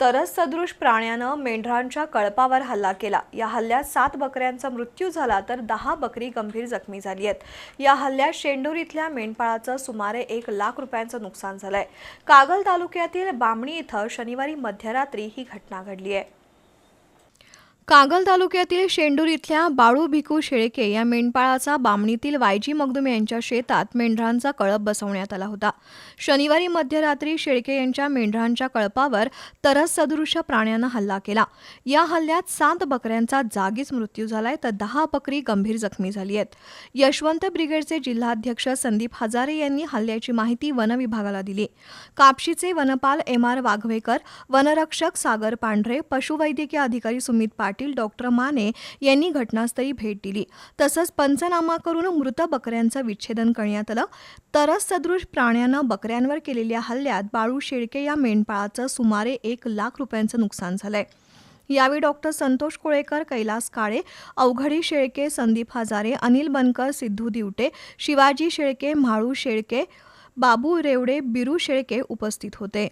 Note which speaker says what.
Speaker 1: तरस सदृश प्राण्यानं मेंढरांच्या कळपावर हल्ला केला. या हल्ल्यात सात बकऱ्यांचा मृत्यू झाला तर दहा बकरी गंभीर जखमी झाली आहेत. या हल्ल्यात शेंडूर इथल्या मेंढपाळाचं सुमारे एक लाख रुपयांचं नुकसान झालंय. कागल तालुक्यातील बामणी इथं शनिवारी मध्यरात्री ही घटना घडली आहे. कागल तालुक्यातील शेंडूर इथल्या बाळू भिकू शेळके या मेंढपाळाचा बामणीतील वायजी मगदुम यांच्या शेतात मेंढरांचा कळप बसवण्यात आला होता. शनिवारी मध्यरात्री शेळके यांच्या मेंढरांच्या कळपावर तरस सदृश्य प्राण्यानं हल्ला केला. या हल्ल्यात सात बकऱ्यांचा जागीच मृत्यू झालाय तर दहा बकरी गंभीर जखमी झाली आहेत. यशवंत ब्रिगेडचे जिल्हाध्यक्ष संदीप हजारे यांनी हल्ल्याची माहिती वनविभागाला दिली. कापशीचे वनपाल एम आर वाघवेकर वनरक्षक सागर पांढरे पशुवैद्यकीय अधिकारी सुमित पाटील डॉक्टर माने यांनी घटनास्थळी भेट दिली. तसंच पंचनामा करून मृत बकऱ्यांचं विच्छेदन करण्यात आलं. तरस सदृश प्राण्यानं बकऱ्यांवर केलेल्या हल्ल्यात बाळू शेळके या मेंढपाळाचं सुमारे एक लाख रुपयांचं नुकसान झालंय. यावेळी डॉक्टर संतोष कोळेकर कैलास काळे अवघडी शेळके संदीप हजारे अनिल बनकर सिद्धू दिवटे शिवाजी शेळके म्हाळू शेळके बाबू रेवडे बिरू शेळके उपस्थित होते.